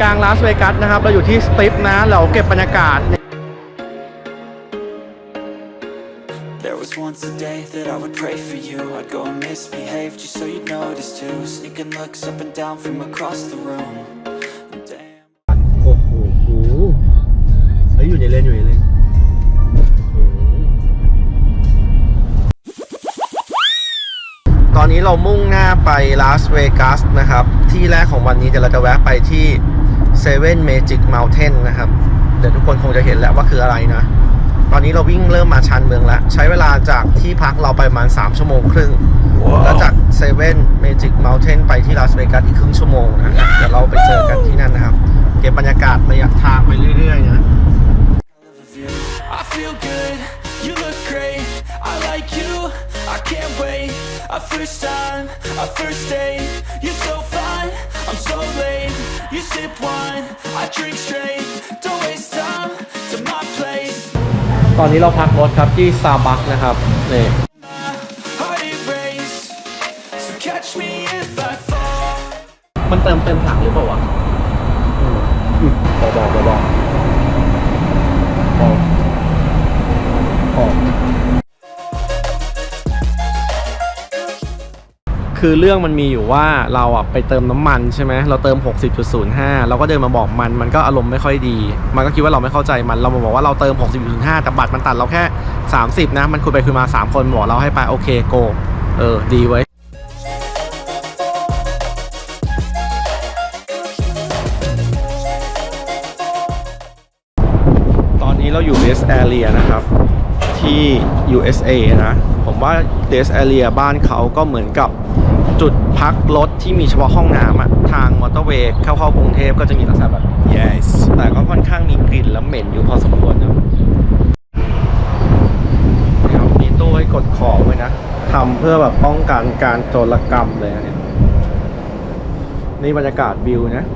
กลางลาสเวกัสนะครับ เราอยู่ที่สตริปนะ เราเก็บบรรยากาศ There was once a day that I would pray for you I'd go and misbehave just so you'd notice too Sneaking looks up and down from across the room Damn โอ้โหเฮ้ยอยู่ในเลนอยู่ในเลนตอนนี้เรามุ่งหน้าไปลาสเวกัสนะครับ ที่แรกของวันนี้เดี๋ยวเราจะแวะไปที่ เซเว่นเมจิกเมลเทนนะครับ เดี๋ยวทุกคนคงจะเห็นแล้วว่าคืออะไรนะ ตอนนี้เราวิ่งเริ่มมาชานเมืองแล้ว ใช้เวลาจากที่พักเราไปประมาณ 3 ชั่วโมงครึ่งแล้วจากเซเว่นเมจิกเมลเทนไปที่ลาสเวกัสอีกครึ่งชั่วโมงนะเดี๋ยวเราไปเจอกันที่นั่นนะครับ เก็บบรรยากาศระยะทางไปเรื่อยๆนะ of you I feel good, you look great I like you, I can't wait A first time, a first date You're so fine, I'm so late You sip wine, I drink straight Don't waste time to my place ตอนนี้เราพักรถครับที่ซาบักนะครับนี่ Heart it race So catch me if I fall มันเติมเต็มถังหรือเปล่าวะ บอกบอกบอกบอกบอก คือเรื่องมันมีอยู่ว่าเราอะไปเติมน้ำมันใช่ไหมเราเติม 60.05 เราก็เดินมาบอกมันมันก็อารมณ์ไม่ค่อยดี มันก็คิดว่าเราไม่เข้าใจมันเรามาบอกว่าเราเติม 60.05 แต่บัตรมันตัดเราแค่ 30 นะ มันคุยไปคุยมา 3 คนบอกเราให้ไปโอเคโกเออดีไว้ตอนนี้เราอยู่ Base Area นะครับ ที่ USA นะ ผมว่า Base Area บ้านเขาก็เหมือนกับ จุดพักรถที่มีเฉพาะห้องน้ำอะทางมอเตอร์เวย์เข้าเข้ากรุงเทพก็จะมีลักษณะแบบ yes แต่ก็ค่อนข้างมีกลิ่นและเหม็นอยู่พอสมควรนะนี่ครับมีตู้ให้กดของไว้นะทำเพื่อแบบป้องกันการโจรกรรมเลยนะเนี่ยนี่บรรยากาศวิวนะ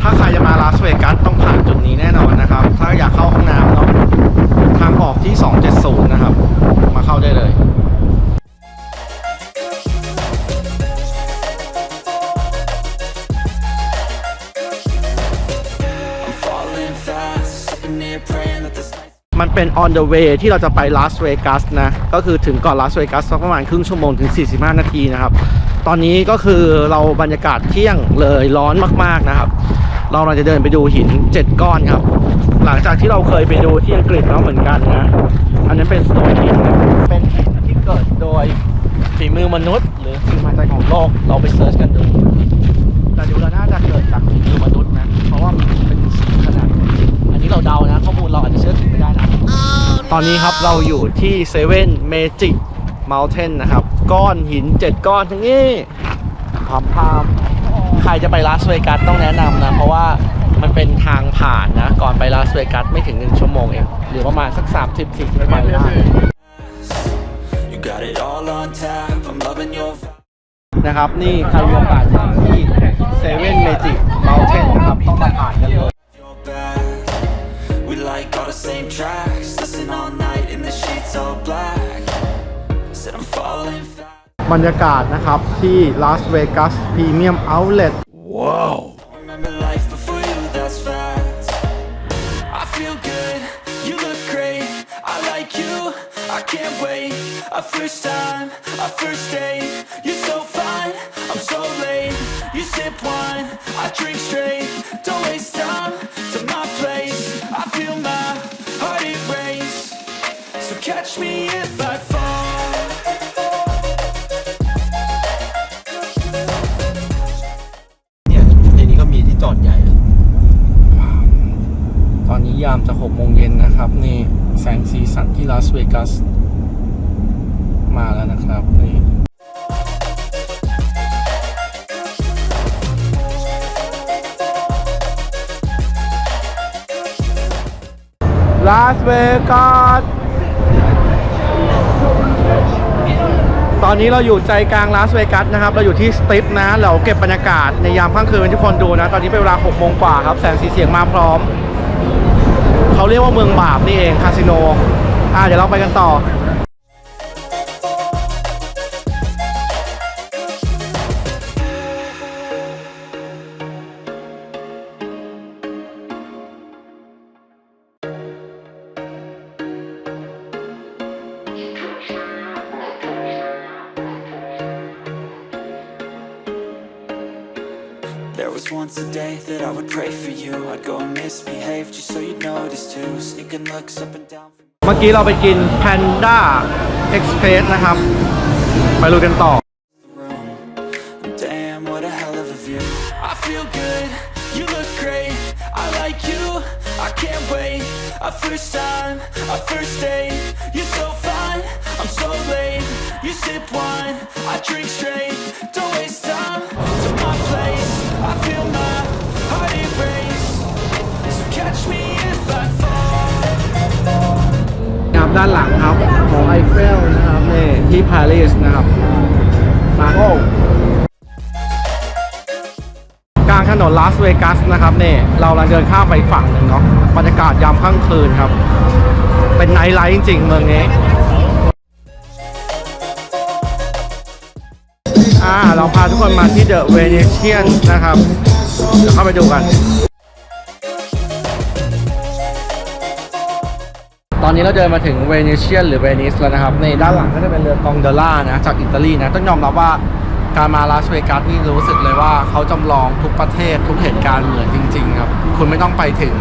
ถ้าใครจะมาลาสเวกัสต้องผ่านจุดนี้แน่นอนนะครับ ถ้าอยากเข้าห้องน้ำเนาะทางออกที่ 270 นะครับ เป็น on the way ที่เราจะไปลาสเวกัสนะ ก็คือถึงก่อนลาสเวกัสประมาณครึ่งชั่วโมงถึง 45 นาทีนะครับ ตอนนี้ก็คือเราบรรยากาศเที่ยงเลยร้อนมากๆนะครับ เราเราจะเดินไปดูหิน 7 ก้อนครับ หลังจากที่เราเคยไปดูที่อังกฤษแล้วเหมือนกันนะ อันนั้นเป็นสโตนหินเป็นหินที่เกิดโดยฝีมือมนุษย์ หรือสิ่งมหัศจรรย์ของโลกเราไปเซิร์ชกันดูแต่ดูแล้วน่าจะเกิดจากฝีมือมนุษย์นะเพราะว่ามันเป็นสี ตอนนี้ครับเราอยู่ที่เซเว่นเมจิกเมลเทนนะครับ ก้อนหิน 7 ก้อนทั้งนี้พร้อมพามใครจะไปลาสเวกัสต้องแนะนำนะ เพราะว่ามันเป็นทางผ่านนะ ก่อนไปลาสเวกัสไม่ถึง 1 ชั่วโมงเอง หรือประมาณสัก 30 40นาทีได้ You got it all on tap I'm loving your นะครับ นี่ใครมีโอกาสมาที่ บรรยากาศนะครับที่ลาสเวกัสพรีเมียมเอาท์เล Remember life before you, that's fact. I feel good, you look great. I like you, I can't wait. A first time, a first date. You're so fine, I'm so late. You sip wine, I drink straight. Don't waste time to my place. I feel my heart it race. So catch me if I I ย็นนะครับ นี่แสงสีสันที่ลาสเวกัสมาแล้วนะครับนี่ลาสเวกัสตอนนี้เราอยู่ใจกลางลาสเวกัสนะครับ เราอยู่ที่สติปนะ เราเก็บบรรยากาศในยามค่ำคืนทุกคนดูนะ ตอนนี้เป็นเวลา6โมงกว่าครับ แสงสีเสียงมาพร้อม เขาเรียกว่าเมืองบาปนี่เองคาสิโนอ่าเดี๋ยวเราไปกันต่อ was once a day that I would pray for you. I'd go and misbehave just so you'd notice too. Sneaking looks up and down. From เมื่อกี้เราไปกิน Panda Express นะครับ ไปลุยกันต่อ room. Damn, what a hell of a view. I feel good, you look great. I like you, I can't wait. A first time, a first date. You're so fine, I'm so late. You sip wine, I drink straight. Don't waste time to my อไอเฟลนะครับนี่ที่ปารีสนะครับมาโกลางถนนลาสเวกัสนะครับนี่เรากำลังเดินข้ามไปฝั่งหนึ่งเนาะบรรยากาศยามค่ำคืนครับ เป็นไนท์ไลท์จริง ๆ เมืองนี้อ่าเราพาทุกคนมาที่เดอะเวเนเชียนนะครับ เดี๋ยวเข้าไปดูกัน ตอนนี้เราเดินมาถึงเวเนเชียนหรือเวนิสแล้วนะครับ ในด้านหลังก็จะเป็นเรือกองเดล่านะจากอิตาลีนะต้องยอมรับว่าการมาลาสเวกัสนี่รู้สึกเลยว่าเขาจำลองทุกประเทศทุกเหตุการณ์เหมือนจริง ๆ ครับ คุณไม่ต้องไปถึง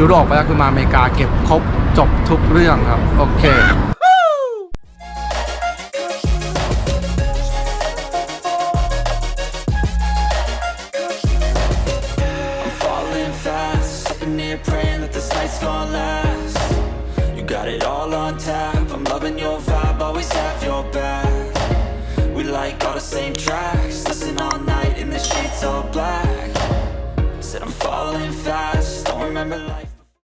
ยุโรปไปแล้วคุณมาอเมริกาเก็บครบจบทุกเรื่องครับ โอเค all on tap. I'm loving your vibe, always have your back. We like all the same tracks, listen all night in the sheets all black. Said I'm falling fast, don't remember life.